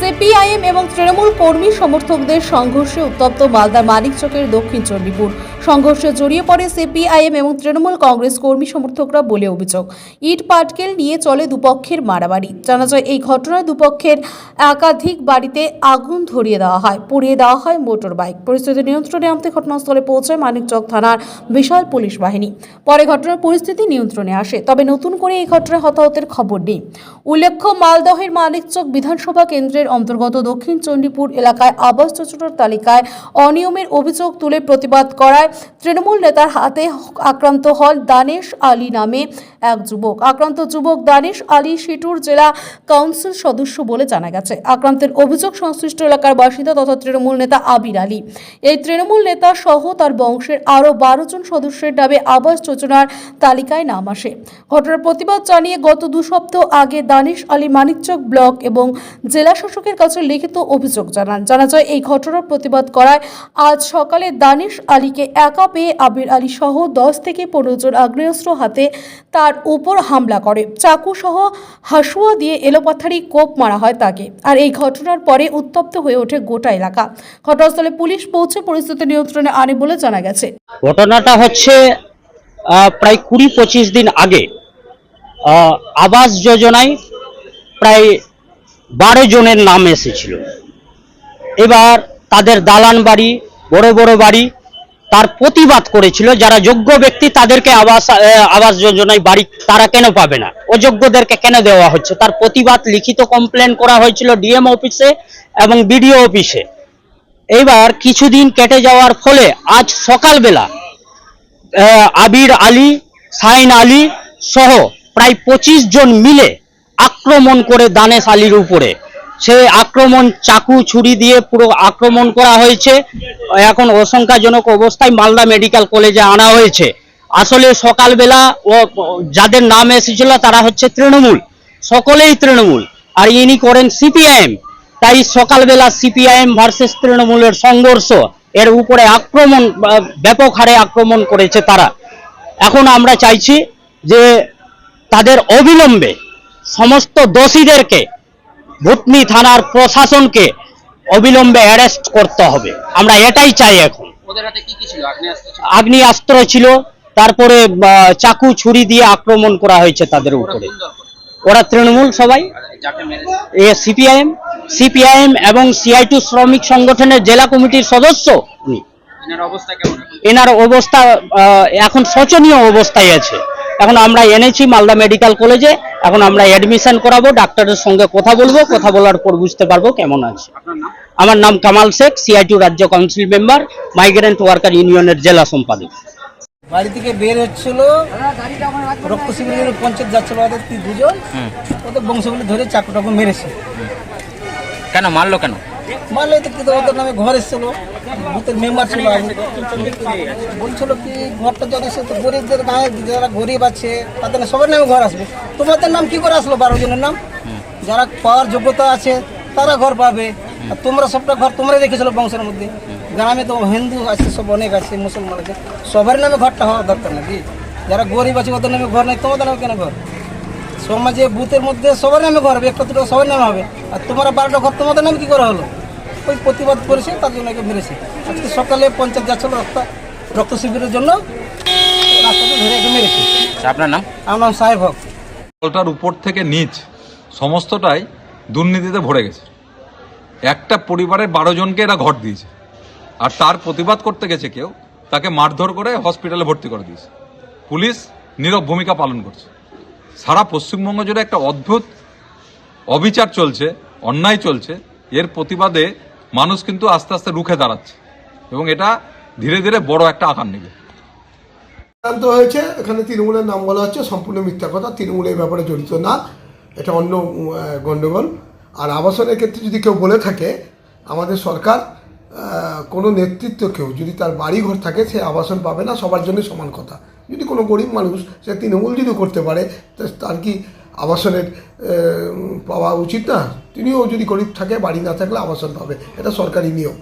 CPIM এবং তৃণমূল কর্মী সমর্থকদের সংঘর্ষে উত্তপ্ত মালদার মানিকচকের দক্ষিণ চণ্ডীপুর। সংঘর্ষে জড়িয়ে পড়ে সিপিআইএম এবং তৃণমূল কংগ্রেস কর্মী সমর্থকরা বলে অভিযোগ। ইট পাটকেল নিয়ে চলে দুপক্ষের মারামারি। জানা যায়, এই ঘটনায় দুপক্ষের একাধিক বাড়িতে আগুন ধরিয়ে দেওয়া হয়, পুড়িয়ে দেওয়া হয় মোটর বাইক। পরিস্থিতি নিয়ন্ত্রণে আনতে ঘটনাস্থলে পৌঁছায় মানিকচক থানার বিশাল পুলিশ বাহিনী। পরে ঘটনার পরিস্থিতি নিয়ন্ত্রণে আসে, তবে নতুন করে এই ঘটনায় হতাহতের খবর নেই। উল্লেখ্য, মালদহের মানিকচক বিধানসভা কেন্দ্রের অন্তর্গত দক্ষিণ চণ্ডীপুর এলাকায় আবাস যোজনার তালিকায় অনিয়মের অভিযোগ তুলে প্রতিবাদ করায় তৃণমূল নেতার হাতে আক্রান্ত হল দানেশ আলী নামে এক যুবক। আক্রান্ত যুবক দানেশ আলী সিটুর জেলা কাউন্সিল সদস্য বলে জানা গেছে। আক্রান্তের অভিযোগ, সংশ্লিষ্ট এলাকার বাসিন্দা তথা তৃণমূল নেতা আবির আলী। এই তৃণমূল নেতা সহ তার বংশের আরও বারো জন সদস্যের নামে আবাস যোজনার তালিকায় নাম আসে। ঘটনার প্রতিবাদ জানিয়ে গত দু সপ্তাহ আগে দানিশ আলী মানিকচক ব্লক এবং জেলা শাসকের কাছে লিখিত অভিযোগ জানান। জানা যায়, এই ঘটনার প্রতিবাদ করায় আজ সকালে দানিশ আলীকে একা পেয়ে আবির আলী সহ দশ থেকে পনেরো জন আগ্নেয়াস্ত্র হাতে তার উপর হামলা করে। চাকু সহ হাসুয়া দিয়ে এলোপাথারি কোপ মারা হয় তাকে। আর এই ঘটনার পরে উত্তপ্ত হয়ে ওঠে গোটা এলাকা। ঘটনাস্থলে পুলিশ পৌঁছে পরিস্থিতি নিয়ন্ত্রণে আনে বলে জানা গেছে। ঘটনাটা হচ্ছে প্রায় কুড়ি পঁচিশ দিন আগে। আবাস যোজনায় প্রায় বারো জনের নাম এসেছিল। এবার তাদের দালান বাড়ি, বড় বড় বাড়ি তার প্রতিবাদ করেছিল, যারা যোগ্য ব্যক্তি তাদেরকে আবাস আবাস যোজনায় বাড়ি তারা কেন পাবে না? অযোগ্যদেরকে কেন দেওয়া হচ্ছে? তার প্রতিবাদ লিখিত কমপ্লেন করা হয়েছিল ডিএম অফিসে এবং বিডিও অফিসে এইবার কিছুদিন কেটে যাওয়ার ফলে আজ সকালবেলা আবির আলী, সাইন আলী সহ প্রায় পঁচিশ জন মিলে আক্রমণ করে দানেশ আলীর উপরে। সে আক্রমণ চাকু ছুরি দিয়ে পুরো আক্রমণ করা হয়েছে। এখন আশঙ্কাজনক অবস্থায় মালদা মেডিকেল কলেজে আনা হয়েছে। আসলে সকালবেলা ও যাদের নাম এসেছিল তারা হচ্ছে তৃণমূল। সকলেই তৃণমূল। আর ইনি করেন সিপিআইএম। তাই সকালবেলা সিপিআইএম ভার্সেস তৃণমূলের সংঘর্ষ, এর উপরে আক্রমণ ব্যাপক হারে আক্রমণ করেছে তারা। এখন আমরা চাইছি যে তাদের অবিলম্বে সমস্ত দোষীদেরকে ভুতনি থানার প্রশাসনকে অবিলম্বে অ্যারেস্ট করতে হবে। আমরা এটাই চাই এখন। আগ্নেয়াস্ত্র ছিল? তারপরে চাকু ছুরি দিয়ে আক্রমণ করা হয়েছে তাদের উপরে? ওরা তৃণমূল সবাই। এ সিপিআইএম। সিপিআইএম এবং সিআই টু শ্রমিক সংগঠনের জেলা কমিটির সদস্য এনার অবস্থা এখন শোচনীয় অবস্থায় আছে। এখন আমরা এনেছি মালদা মেডিকেল কলেজে এখন আমরা অ্যাডমিশন করাবো ডাক্তারের সঙ্গে কথা বলব কথা বলার পর বুঝতে পারব কেমন আছে। আমার নাম কামাল শেখ সিআইটি রাজ্য কাউন্সিল মেম্বার মাইগ্রেন্ট ওয়ার্কার ইউনিয়নের জেলা সম্পাদক। বাড়ি থেকে বের হচ্ছিল রক্ত শিবিরের পঞ্চায়েত যাচ্ছিল ওদের দুজন ওদের বংশগুলি ধরে চাকু টাকু মেরেছে। কেন মারলো কেন? মারলে তো কিন্তু ওদের নামে ঘর এসেছিল বুথের মেম্বার ছিল আগে। বলছিল কি, ঘরটা যদি সে তো গরিবদের গায়ে যারা গরিব আছে, তাদের সবার নামে ঘর আসবে। তোমাদের নাম কি করে আসলো বারো জনের নাম? যারা পাওয়ার যোগ্যতা আছে, তারা ঘর পাবে। আর তোমরা সবটা ঘর তোমরাই রেখেছিল বংশের মধ্যে। গ্রামে তো হিন্দু আছে, সব অনেক আছে, মুসলমান আছে। সবার নামে ঘরটা হওয়া দরকার নাকি? যারা গরিব আছে, ওদের নামে ঘর নেই, তোমাদের নামে কেন ঘর? সমাজে, বুথের মধ্যে সবার নামে ঘর হবে, একটা দুটো সবার নামে হবে। আর তোমরা বারোটা ঘর, তোমাদের নামে কি করা হলো? ওই প্রতিবাদ করেছে তার জন্য একে মেরেছে। আজকে সকালে পঞ্চায়েত যাচ্ছিল রক্ত রক্ত শিবিরের জন্য রাস্তাতে ধরে একে মেরেছে। আপনার নাম? আমার নাম সাহেব হক। জলটার উপর থেকে নিচ সমস্তটাই দুর্নীতিতে ভরে গেছে। একটা পরিবারের বারো জনকে এরা ঘর দিয়েছে। আর তার প্রতিবাদ করতে গেছে কেউ তাকে মারধর করে হসপিটালে ভর্তি করে দিয়েছে। পুলিশ নীরব ভূমিকা পালন করছে। সারা পশ্চিমবঙ্গ জুড়ে একটা অদ্ভুত অবিচার চলছে অন্যায় চলছে। এর প্রতিবাদে মানুষ কিন্তু আস্তে আস্তে রুখে দাঁড়াচ্ছে। এবং এটা ধীরে ধীরে বড় একটা আকার নেবে। হয়েছে, এখানে তৃণমূলের নাম বলা হচ্ছে, সম্পূর্ণ মিথ্যা কথা, তৃণমূল এই ব্যাপারে জড়িত না। এটা অন্য গণ্ডগোল আর আবাসনের ক্ষেত্রে যদি কেউ বলে থাকে, আমাদের সরকার কোনো নেতৃত্ব কেউ যদি তার বাড়ি ঘর থাকে, সে আবাসন পাবে না, সবার জন্য সমান কথা। যদি কোনো গরিব মানুষ, সে তৃণমূল যদি করতে পারে তার কি আবাসনের পাওয়া উচিত না, তিনিও যদি গরিব থাকে, বাড়ি না থাকলে আবাসন পাবে। এটা সরকারি নিয়ম।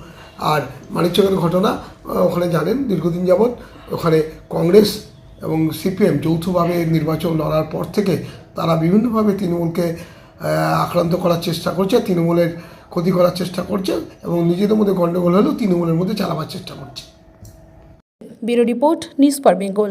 আর মানিকচকের ঘটনা ওখানে জানেন দীর্ঘদিন যাবৎ, ওখানে কংগ্রেস এবং সিপিএম যৌথভাবে নির্বাচন লড়ার পর থেকে তারা বিভিন্নভাবে তৃণমূলকে আক্রান্ত করার চেষ্টা করছে, তৃণমূলের ক্ষতি করার চেষ্টা করছে এবং নিজেদের মধ্যে গণ্ডগোল হলেও তৃণমূলের মধ্যে চালাবার চেষ্টা করছে। Bureau report, news for Bengal.